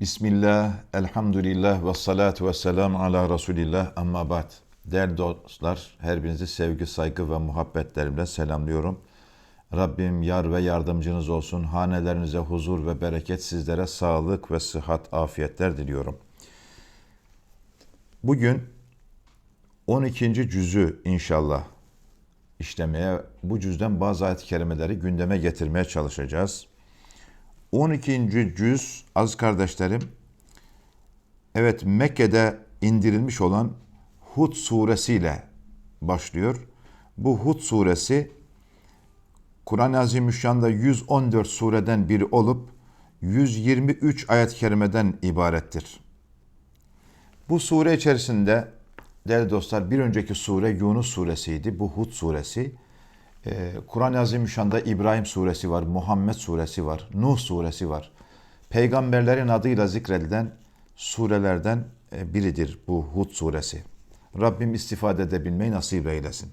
Bismillah, elhamdülillah ve salatu ve selam ala Resulillah amma ba'd. Değerli dostlar, her birinizi sevgi, saygı ve muhabbetlerimle selamlıyorum. Rabbim yar ve yardımcınız olsun. Hanelerinize huzur ve bereket, sizlere sağlık ve sıhhat, afiyetler diliyorum. Bugün 12. cüzü inşallah işlemeye, bu cüzden bazı ayet-i kerimeleri gündeme getirmeye çalışacağız. 12. cüz az kardeşlerim evet Mekke'de indirilmiş olan Hud suresiyle başlıyor. Bu Hud suresi Kur'an-ı Azimüşşan'da 114 sureden biri olup 123 ayet-i kerimeden ibarettir. Bu sure içerisinde değerli dostlar bir önceki sure Yunus suresiydi. Bu Hud suresi. Ee, Kur'an-ı Azimüşşan'da İbrahim suresi var, Muhammed suresi var, Nuh suresi var. Peygamberlerin adıyla zikredilen surelerden e, biridir bu Hud suresi. Rabbim istifade edebilmeyi nasip eylesin.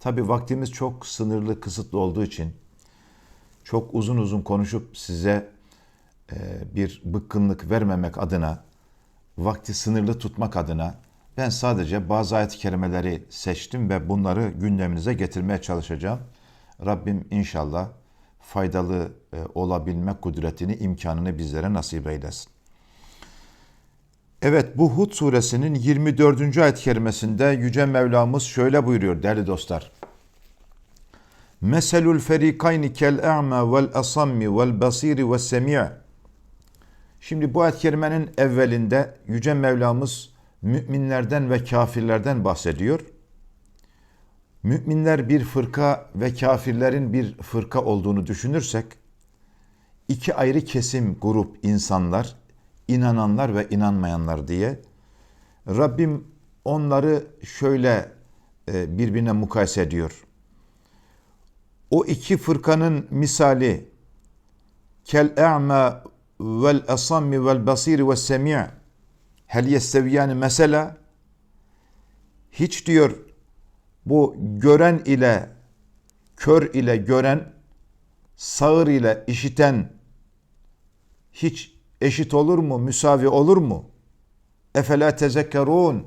Tabi vaktimiz çok sınırlı, kısıtlı olduğu için çok uzun uzun konuşup size e, bir bıkkınlık vermemek adına, vakti sınırlı tutmak adına ben sadece bazı ayet-i kerimeleri seçtim ve bunları gündeminize getirmeye çalışacağım. Rabbim inşallah faydalı e, olabilme kudretini, imkanını bizlere nasip eylesin. Evet bu Hud suresinin 24. ayet-i kerimesinde Yüce Mevlamız şöyle buyuruyor değerli dostlar. Meselul ferikayni kel a'ma vel asammi vel basiri ve semi' Şimdi bu ayet-i kerimenin evvelinde Yüce Mevlamız müminlerden ve kafirlerden bahsediyor. Müminler bir fırka ve kafirlerin bir fırka olduğunu düşünürsek, iki ayrı kesim, grup insanlar, inananlar ve inanmayanlar diye Rabbim onları şöyle e, birbirine mukayese ediyor. O iki fırkanın misali kel a'ma vel asammi vel basiri ve semi' hel yesteviyani mesela hiç diyor bu gören ile kör ile gören sağır ile işiten hiç eşit olur mu? Müsavi olur mu? Efela tezekkerun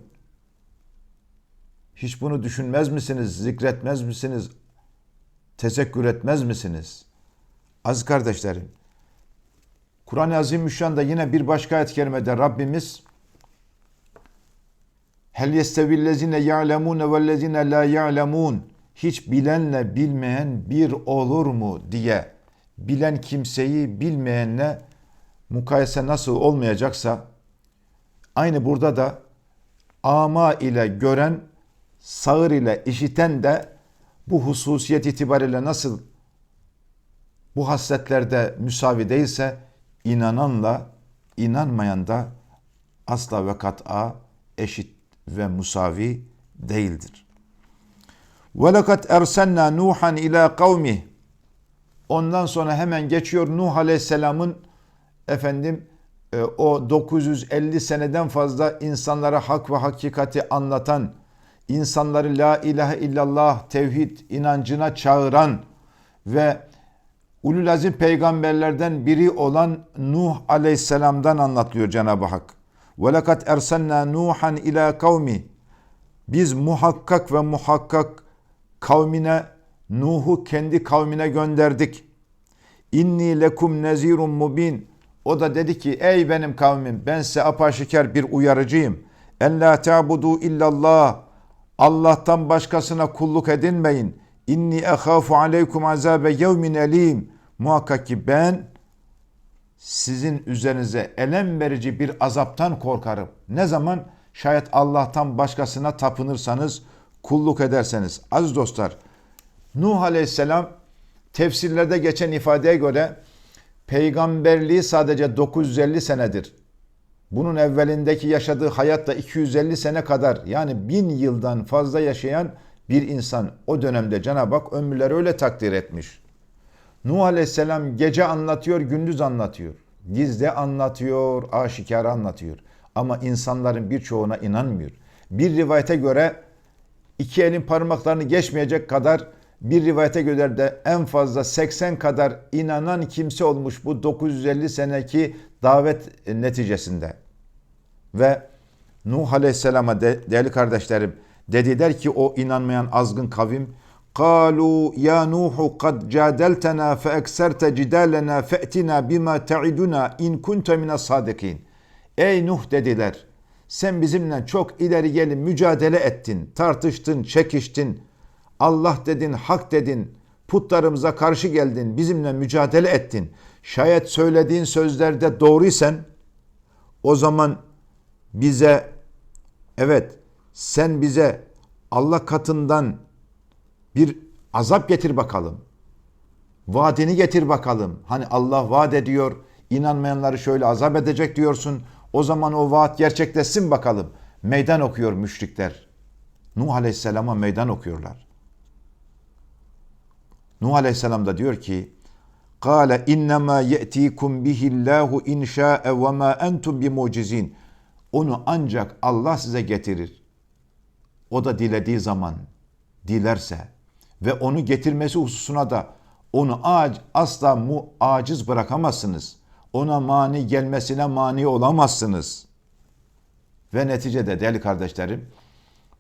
hiç bunu düşünmez misiniz? Zikretmez misiniz? Tezekkür etmez misiniz? Az kardeşlerim, Kur'an-ı Azimüşşan'da yine bir başka ayet-i kerimede Rabbimiz Hel yestevillezine ya'lemune vellezine la ya'lemun hiç bilenle bilmeyen bir olur mu diye. Bilen kimseyi bilmeyenle mukayese nasıl olmayacaksa aynı burada da ama ile gören sağır ile işiten de bu hususiyet itibariyle nasıl bu hasletlerde müsavi değilse inananla inanmayan da asla ve kat'a eşit ve musavi değildir. وَلَقَدْ اَرْسَلْنَا نُوحًا ila kavmi. Ondan sonra hemen geçiyor Nuh Aleyhisselam'ın efendim e, o 950 seneden fazla insanlara hak ve hakikati anlatan, insanları la ilahe illallah tevhid inancına çağıran ve ulul azim peygamberlerden biri olan Nuh Aleyhisselam'dan anlatıyor Cenab-ı Hak. Ve lekad ersenna Nuhan ila kavmi. Biz muhakkak ve muhakkak kavmine Nuh'u kendi kavmine gönderdik. İnni lekum nezirun mubin. O da dedi ki ey benim kavmim ben size apaşikar bir uyarıcıyım. En la ta'budu illallah. Allah'tan başkasına kulluk edinmeyin. İnni ehafu aleykum azabe yevmin elim. Muhakkak ki ben sizin üzerinize elem verici bir azaptan korkarım. Ne zaman? Şayet Allah'tan başkasına tapınırsanız, kulluk ederseniz. Aziz dostlar, Nuh Aleyhisselam tefsirlerde geçen ifadeye göre peygamberliği sadece 950 senedir. Bunun evvelindeki yaşadığı hayat da 250 sene kadar yani bin yıldan fazla yaşayan bir insan o dönemde Cenab-ı Hak ömürleri öyle takdir etmiş. Nuh Aleyhisselam gece anlatıyor, gündüz anlatıyor. Gizli anlatıyor, aşikar anlatıyor. Ama insanların birçoğuna inanmıyor. Bir rivayete göre iki elin parmaklarını geçmeyecek kadar bir rivayete göre de en fazla 80 kadar inanan kimse olmuş bu 950 seneki davet neticesinde. Ve Nuh Aleyhisselam'a de, değerli kardeşlerim dediler ki o inanmayan azgın kavim قالوا يا نوح قد جادلتنا فأكثرت جدالنا فأتنا بما تعدنا إن كنت من الصادقين Ey Nuh dediler. Sen bizimle çok ileri gelin mücadele ettin, tartıştın, çekiştin. Allah dedin, hak dedin. Putlarımıza karşı geldin, bizimle mücadele ettin. Şayet söylediğin sözlerde doğruysan o zaman bize evet sen bize Allah katından bir azap getir bakalım. Vaadini getir bakalım. Hani Allah vaat ediyor, inanmayanları şöyle azap edecek diyorsun. O zaman o vaat gerçekleşsin bakalım. Meydan okuyor müşrikler. Nuh Aleyhisselam'a meydan okuyorlar. Nuh Aleyhisselam da diyor ki Kale innema ye'tikum bihillahu in şa'e ve ma entum bimucizin. Onu ancak Allah size getirir. O da dilediği zaman dilerse ve onu getirmesi hususuna da onu ac, asla mu, aciz bırakamazsınız. Ona mani gelmesine mani olamazsınız. Ve neticede değerli kardeşlerim,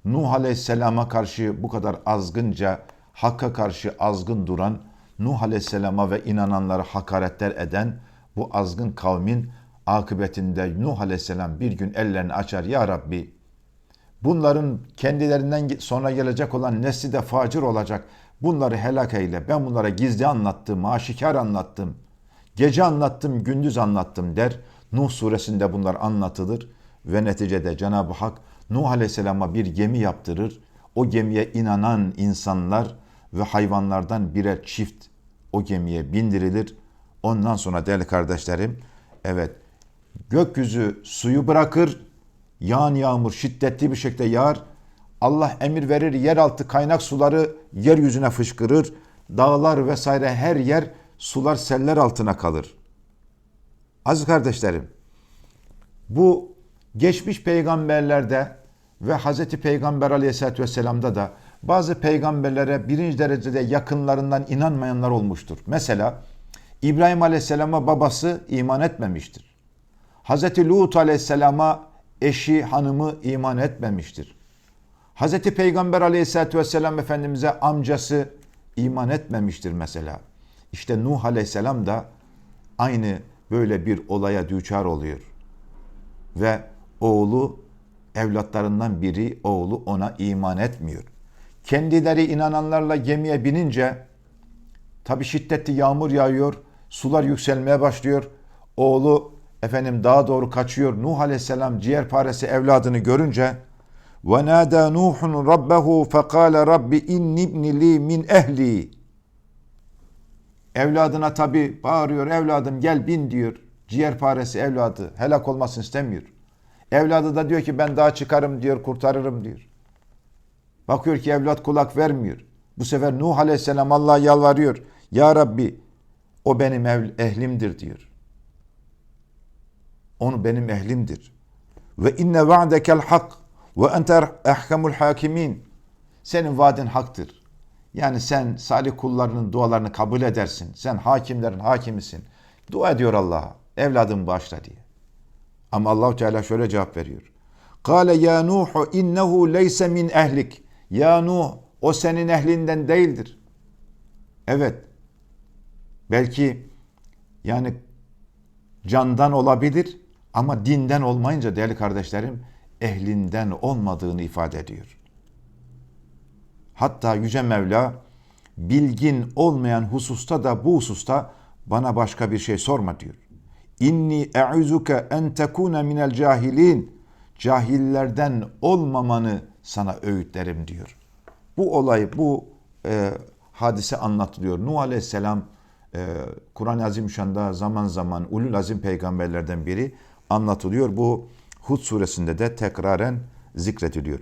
Nuh Aleyhisselam'a karşı bu kadar azgınca, Hakk'a karşı azgın duran, Nuh Aleyhisselam'a ve inananlara hakaretler eden bu azgın kavmin akıbetinde Nuh Aleyhisselam bir gün ellerini açar. Ya Rabbi bunların kendilerinden sonra gelecek olan nesli de facir olacak. Bunları helak eyle. Ben bunlara gizli anlattım, aşikar anlattım. Gece anlattım, gündüz anlattım der. Nuh suresinde bunlar anlatılır ve neticede Cenab-ı Hak Nuh Aleyhisselam'a bir gemi yaptırır. O gemiye inanan insanlar ve hayvanlardan birer çift o gemiye bindirilir. Ondan sonra değerli kardeşlerim, evet gökyüzü suyu bırakır, yağan yağmur şiddetli bir şekilde yağar. Allah emir verir, yeraltı kaynak suları yeryüzüne fışkırır. Dağlar vesaire her yer sular seller altına kalır. Aziz kardeşlerim, bu geçmiş peygamberlerde ve Hazreti Peygamber aleyhissalatü vesselam'da da bazı peygamberlere birinci derecede yakınlarından inanmayanlar olmuştur. Mesela İbrahim aleyhisselama babası iman etmemiştir. Hazreti Lut aleyhisselama eşi, hanımı iman etmemiştir. Hazreti Peygamber aleyhissalatü vesselam Efendimiz'e amcası iman etmemiştir mesela. İşte Nuh aleyhisselam da aynı böyle bir olaya düçar oluyor. Ve oğlu evlatlarından biri oğlu ona iman etmiyor. Kendileri inananlarla gemiye binince tabi şiddetli yağmur yağıyor, sular yükselmeye başlıyor. Oğlu efendim daha doğru kaçıyor. Nuh aleyhisselam ciğer paresi evladını görünce ve nada Nuhun rabbehu fekale rabbi inni ibni li min ehli. Evladına tabi bağırıyor evladım gel bin diyor. Ciğer paresi evladı helak olmasını istemiyor. Evladı da diyor ki ben daha çıkarım diyor kurtarırım diyor. Bakıyor ki evlat kulak vermiyor. Bu sefer Nuh Aleyhisselam Allah'a yalvarıyor. Ya Rabbi o benim ehlimdir diyor. Onu benim ehlimdir. Ve inne va'dekel hak ve ente ehkemul hakimin. Senin vaadin haktır. Yani sen salih kullarının dualarını kabul edersin. Sen hakimlerin hakimisin. Dua ediyor Allah'a. Evladımı bağışla diye. Ama Allahu Teala şöyle cevap veriyor. Kale ya Nuh innehu leyse min ehlik. Ya Nuh o senin ehlinden değildir. Evet. Belki yani candan olabilir ama dinden olmayınca değerli kardeşlerim ehlinden olmadığını ifade ediyor. Hatta Yüce Mevla bilgin olmayan hususta da bu hususta bana başka bir şey sorma diyor. İnni e'uzuke en tekune minel cahilin. Cahillerden olmamanı sana öğütlerim diyor. Bu olay, bu e, hadise anlatılıyor. Nuh Aleyhisselam e, Kur'an-ı Azimüşşan'da zaman zaman ulul azim peygamberlerden biri anlatılıyor. Bu Hud suresinde de tekraren zikrediliyor.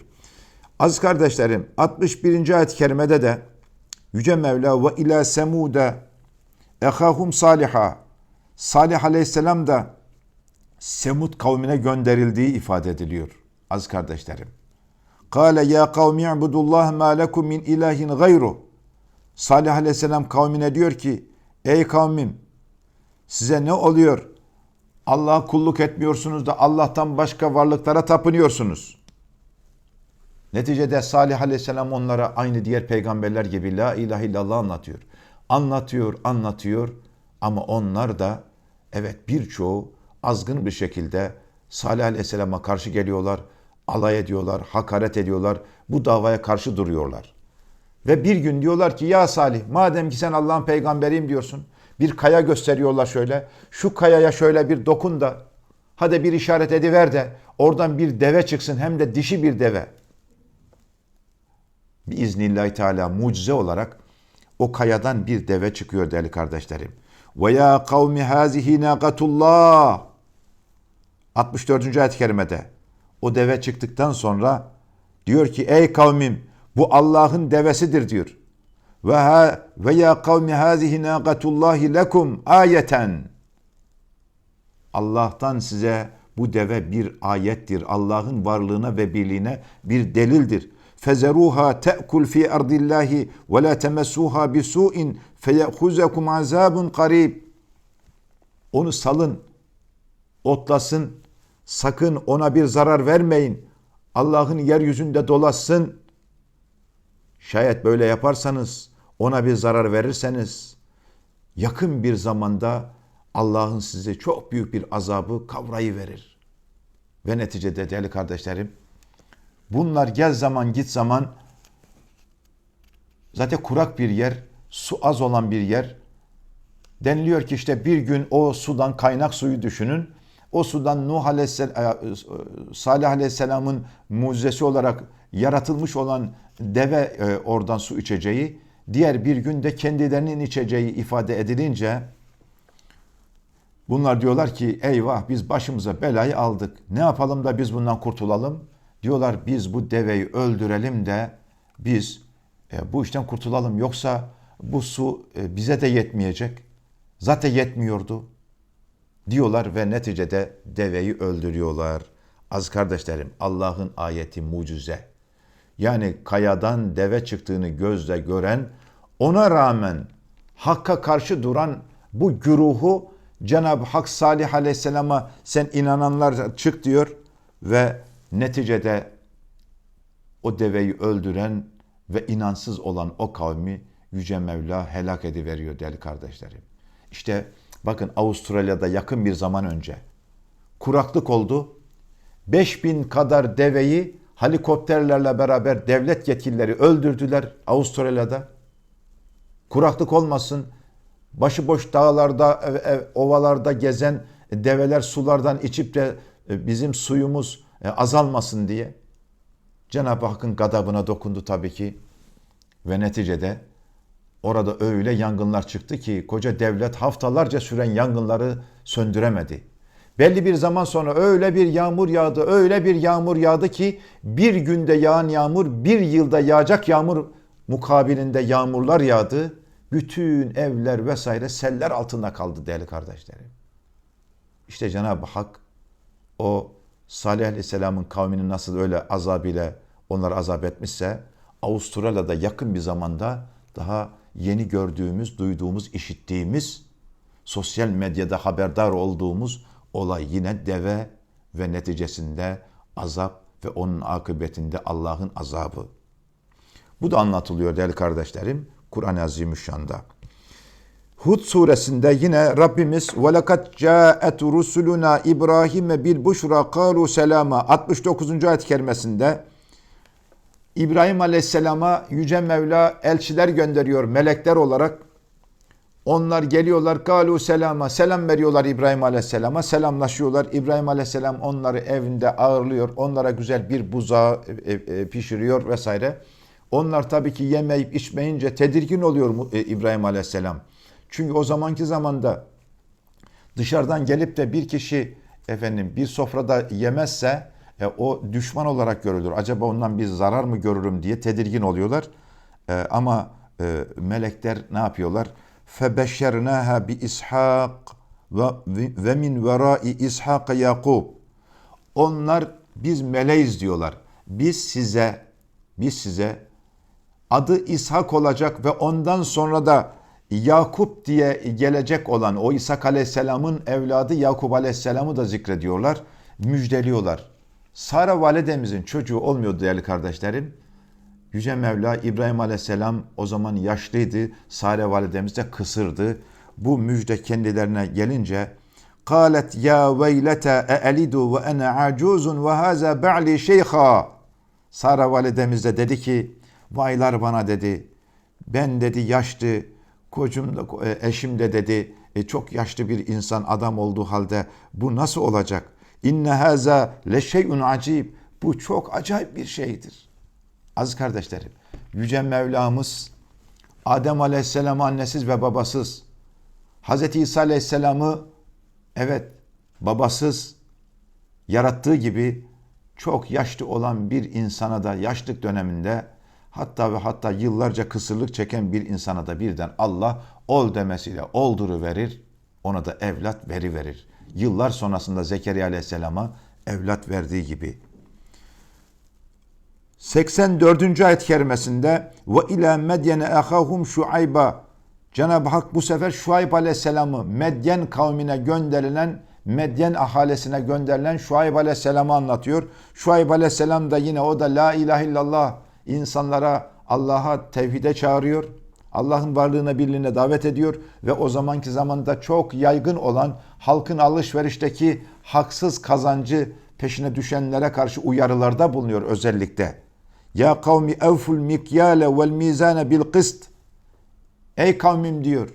Aziz kardeşlerim 61. ayet-i kerimede de Yüce Mevla ve ila semude ehahum saliha Salih aleyhisselam da Semud kavmine gönderildiği ifade ediliyor. Az kardeşlerim. Kale ya kavmi ibudullah ma lekum min ilahin gayru. Salih aleyhisselam kavmine diyor ki ey kavmim size ne oluyor? Allah'a kulluk etmiyorsunuz da Allah'tan başka varlıklara tapınıyorsunuz. Neticede Salih aleyhisselam onlara aynı diğer peygamberler gibi la ilahe illallah anlatıyor. Anlatıyor, anlatıyor ama onlar da evet birçoğu azgın bir şekilde Salih aleyhisselama karşı geliyorlar, alay ediyorlar, hakaret ediyorlar, bu davaya karşı duruyorlar. Ve bir gün diyorlar ki ya Salih madem ki sen Allah'ın peygamberiyim diyorsun. Bir kaya gösteriyorlar şöyle. Şu kayaya şöyle bir dokun da hadi bir işaret ediver de oradan bir deve çıksın hem de dişi bir deve. Biiznillahü teala mucize olarak o kayadan bir deve çıkıyor değerli kardeşlerim. Ve ya kavmi hazihi naqatullah. 64. ayet-i kerimede o deve çıktıktan sonra diyor ki ey kavmim bu Allah'ın devesidir diyor. Ve ha ve ya kavmi hazihi naqatullahi lekum ayeten. Allah'tan size bu deve bir ayettir. Allah'ın varlığına ve birliğine bir delildir. Fezeruha te'kul fi ardillahi ve la temessuha bisu'in feyehuzekum azabun qarib. Onu salın, otlasın, sakın ona bir zarar vermeyin. Allah'ın yeryüzünde dolaşsın. Şayet böyle yaparsanız, ona bir zarar verirseniz, yakın bir zamanda Allah'ın size çok büyük bir azabı kavrayı verir. Ve neticede değerli kardeşlerim, bunlar gel zaman git zaman zaten kurak bir yer, su az olan bir yer. Deniliyor ki işte bir gün o sudan kaynak suyu düşünün. O sudan Nuh Aleyhisselam, Salih Aleyhisselam'ın mucizesi olarak yaratılmış olan deve e, oradan su içeceği, diğer bir günde kendilerinin içeceği ifade edilince bunlar diyorlar ki eyvah biz başımıza belayı aldık. Ne yapalım da biz bundan kurtulalım? Diyorlar biz bu deveyi öldürelim de biz e, bu işten kurtulalım. Yoksa bu su e, bize de yetmeyecek. Zaten yetmiyordu diyorlar ve neticede deveyi öldürüyorlar. Az kardeşlerim Allah'ın ayeti mucize. Yani kayadan deve çıktığını gözle gören ona rağmen Hakk'a karşı duran bu güruhu Cenab-ı Hak Salih Aleyhisselam'a sen inananlar çık diyor ve neticede o deveyi öldüren ve inansız olan o kavmi Yüce Mevla helak ediveriyor değerli kardeşlerim. İşte bakın Avustralya'da yakın bir zaman önce kuraklık oldu. 5000 kadar deveyi helikopterlerle beraber devlet yetkilileri öldürdüler Avustralya'da. Kuraklık olmasın, başıboş dağlarda, ovalarda gezen develer sulardan içip de e, bizim suyumuz e, azalmasın diye. Cenab-ı Hakk'ın gadabına dokundu tabii ki. Ve neticede orada öyle yangınlar çıktı ki koca devlet haftalarca süren yangınları söndüremedi. Belli bir zaman sonra öyle bir yağmur yağdı, öyle bir yağmur yağdı ki bir günde yağan yağmur bir yılda yağacak yağmur mukabilinde yağmurlar yağdı. Bütün evler vesaire seller altında kaldı değerli kardeşlerim. İşte Cenab-ı Hak o Salih Aleyhisselam'ın kavmini nasıl öyle azab ile onları azap etmişse Avustralya'da yakın bir zamanda daha yeni gördüğümüz, duyduğumuz, işittiğimiz, sosyal medyada haberdar olduğumuz olay yine deve ve neticesinde azap ve onun akıbetinde Allah'ın azabı. Bu da anlatılıyor değerli kardeşlerim Kur'an-ı Azimüşşan'da. Hud suresinde yine Rabbimiz velakat caet rusuluna İbrahim'e bil buşra kalu selama 69. ayet kerimesinde İbrahim Aleyhisselam'a Yüce Mevla elçiler gönderiyor melekler olarak. Onlar geliyorlar galu selama selam veriyorlar İbrahim Aleyhisselam'a selamlaşıyorlar. İbrahim Aleyhisselam onları evinde ağırlıyor. Onlara güzel bir buzağı e, e, pişiriyor vesaire. Onlar tabii ki yemeyip içmeyince tedirgin oluyor e, İbrahim Aleyhisselam. Çünkü o zamanki zamanda dışarıdan gelip de bir kişi efendim bir sofrada yemezse e, o düşman olarak görülür. Acaba ondan bir zarar mı görürüm diye tedirgin oluyorlar. E, ama e, melekler ne yapıyorlar? febeşşernâhe bi İshak ve ve min verâi İshak Yakub. Onlar biz meleğiz diyorlar. Biz size, biz size adı İshak olacak ve ondan sonra da Yakup diye gelecek olan o İshak Aleyhisselam'ın evladı Yakup Aleyhisselam'ı da zikrediyorlar, müjdeliyorlar. Sara validemizin çocuğu olmuyor değerli kardeşlerim. Yüce Mevla İbrahim Aleyhisselam o zaman yaşlıydı. Sare validemiz de kısırdı. Bu müjde kendilerine gelince قالت ya veylete eelidu ve ene acuzun ve haza ba'li şeyha. Sara validemiz de dedi ki vaylar bana dedi. Ben dedi yaşlı, kocum da e, eşim de dedi e, çok yaşlı bir insan adam olduğu halde bu nasıl olacak? İnne haza le şeyun acib. Bu çok acayip bir şeydir. Aziz kardeşlerim, Yüce Mevlamız Adem Aleyhisselam'ı annesiz ve babasız, Hz. İsa Aleyhisselam'ı evet babasız yarattığı gibi çok yaşlı olan bir insana da yaşlık döneminde hatta ve hatta yıllarca kısırlık çeken bir insana da birden Allah ol demesiyle olduru verir, ona da evlat veri verir. Yıllar sonrasında Zekeriya Aleyhisselam'a evlat verdiği gibi. 84. ayet kerimesinde ve ila medyene ahahum şuayba Cenab-ı Hak bu sefer Şuayb Aleyhisselam'ı Medyen kavmine gönderilen Medyen ahalisine gönderilen Şuayb Aleyhisselam'ı anlatıyor. Şuayb Aleyhisselam da yine o da la ilahe illallah insanlara Allah'a tevhide çağırıyor. Allah'ın varlığına birliğine davet ediyor ve o zamanki zamanda çok yaygın olan halkın alışverişteki haksız kazancı peşine düşenlere karşı uyarılarda bulunuyor özellikle. Ya kavmi evful mikyale vel mizane bil kıst. Ey kavmim diyor.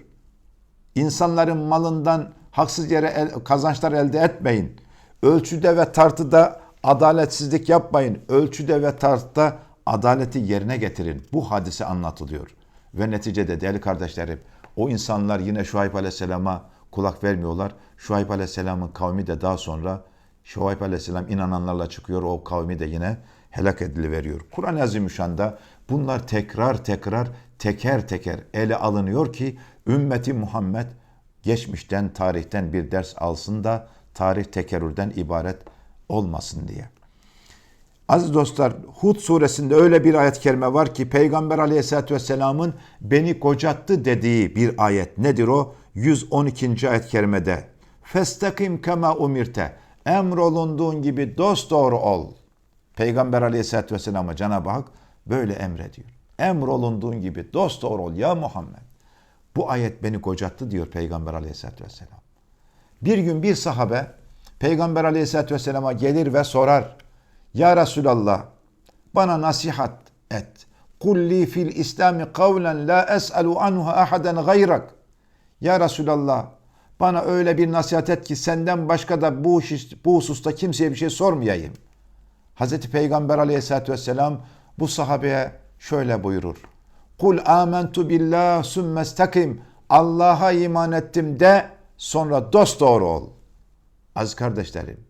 İnsanların malından haksız yere el, kazançlar elde etmeyin. Ölçüde ve tartıda adaletsizlik yapmayın. Ölçüde ve tartıda adaleti yerine getirin. Bu hadise anlatılıyor. Ve neticede değerli kardeşlerim o insanlar yine Şuayb Aleyhisselam'a kulak vermiyorlar. Şuayb Aleyhisselam'ın kavmi de daha sonra Şuayb Aleyhisselam inananlarla çıkıyor. O kavmi de yine helak ediliveriyor. Kur'an-ı Azimüşşan'da bunlar tekrar tekrar teker teker ele alınıyor ki ümmeti Muhammed geçmişten, tarihten bir ders alsın da tarih tekerrürden ibaret olmasın diye. Aziz dostlar Hud suresinde öyle bir ayet kerime var ki Peygamber aleyhissalatü vesselamın beni kocattı dediği bir ayet. Nedir o? 112. ayet kerimede. Festakim kema umirte. Emrolunduğun gibi dost doğru ol. Peygamber aleyhissalatü vesselam'a Cenab-ı Hak böyle emrediyor. Emrolunduğun gibi dost doğru ol ya Muhammed. Bu ayet beni kocattı diyor Peygamber aleyhissalatü vesselam. Bir gün bir sahabe Peygamber aleyhissalatü vesselama gelir ve sorar. Ya Resulallah bana nasihat et. Kulli fil İslami kavlen la es'alu anhu ahaden gayrak. Ya Resulallah bana öyle bir nasihat et ki senden başka da bu, bu hususta kimseye bir şey sormayayım. Hazreti Peygamber aleyhissalatü vesselam bu sahabeye şöyle buyurur. Kul amentu billah sümmestakim. Allah'a iman ettim de sonra dost doğru ol. Az kardeşlerim,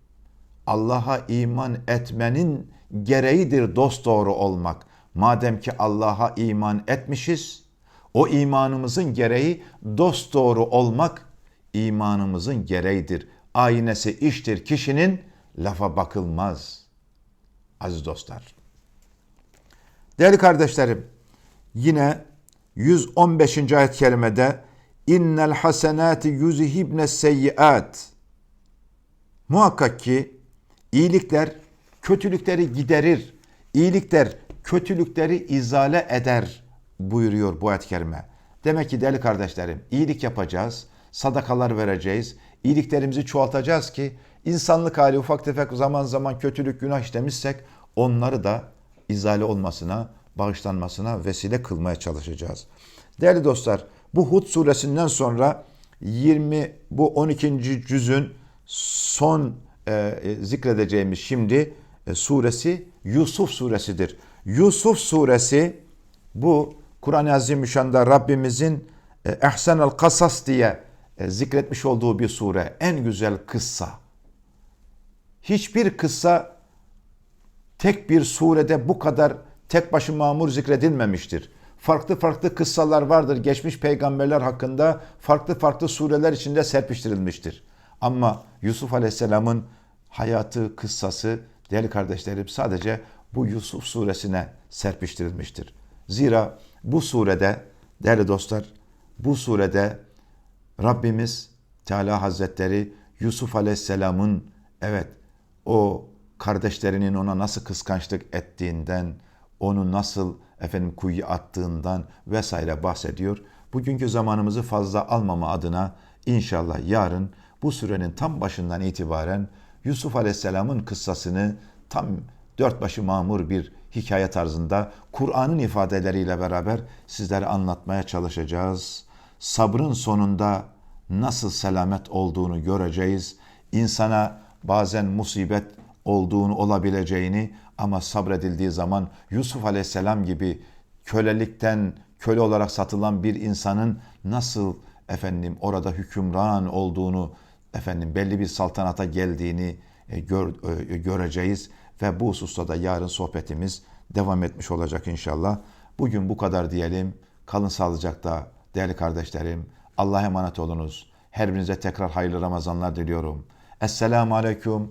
Allah'a iman etmenin gereğidir dost doğru olmak. Madem ki Allah'a iman etmişiz, o imanımızın gereği dost doğru olmak imanımızın gereğidir. Aynesi iştir kişinin lafa bakılmaz. Aziz dostlar. Değerli kardeşlerim, yine 115. ayet kerimede innel hasenati yuzhibne seyyiat Muhakkak ki iyilikler kötülükleri giderir. İyilikler kötülükleri izale eder buyuruyor bu ayet kerime. Demek ki değerli kardeşlerim iyilik yapacağız, sadakalar vereceğiz, iyiliklerimizi çoğaltacağız ki insanlık hali ufak tefek zaman zaman kötülük günah işlemişsek onları da izale olmasına, bağışlanmasına vesile kılmaya çalışacağız. Değerli dostlar, bu Hud suresinden sonra 20 bu 12. cüzün son e, zikredeceğimiz şimdi e, suresi Yusuf suresidir. Yusuf suresi bu Kur'an-ı Azimüşşan'da Rabbimizin e, Ehsen el Kasas diye e, zikretmiş olduğu bir sure. En güzel kıssa. Hiçbir kıssa tek bir surede bu kadar tek başı mamur zikredilmemiştir. Farklı farklı kıssalar vardır geçmiş peygamberler hakkında farklı farklı sureler içinde serpiştirilmiştir. Ama Yusuf Aleyhisselam'ın hayatı, kıssası değerli kardeşlerim sadece bu Yusuf suresine serpiştirilmiştir. Zira bu surede değerli dostlar bu surede Rabbimiz Teala Hazretleri Yusuf Aleyhisselam'ın evet o kardeşlerinin ona nasıl kıskançlık ettiğinden, onu nasıl efendim kuyuya attığından vesaire bahsediyor. Bugünkü zamanımızı fazla almama adına inşallah yarın bu sürenin tam başından itibaren Yusuf Aleyhisselam'ın kıssasını tam dört başı mamur bir hikaye tarzında Kur'an'ın ifadeleriyle beraber sizlere anlatmaya çalışacağız. Sabrın sonunda nasıl selamet olduğunu göreceğiz. İnsana bazen musibet olduğunu olabileceğini ama sabredildiği zaman Yusuf Aleyhisselam gibi kölelikten köle olarak satılan bir insanın nasıl efendim orada hükümran olduğunu efendim belli bir saltanata geldiğini e, gör, e, göreceğiz ve bu hususta da yarın sohbetimiz devam etmiş olacak inşallah. Bugün bu kadar diyelim. Kalın sağlıcakta değerli kardeşlerim. Allah'a emanet olunuz. Her birinize tekrar hayırlı Ramazanlar diliyorum. Esselamu Aleyküm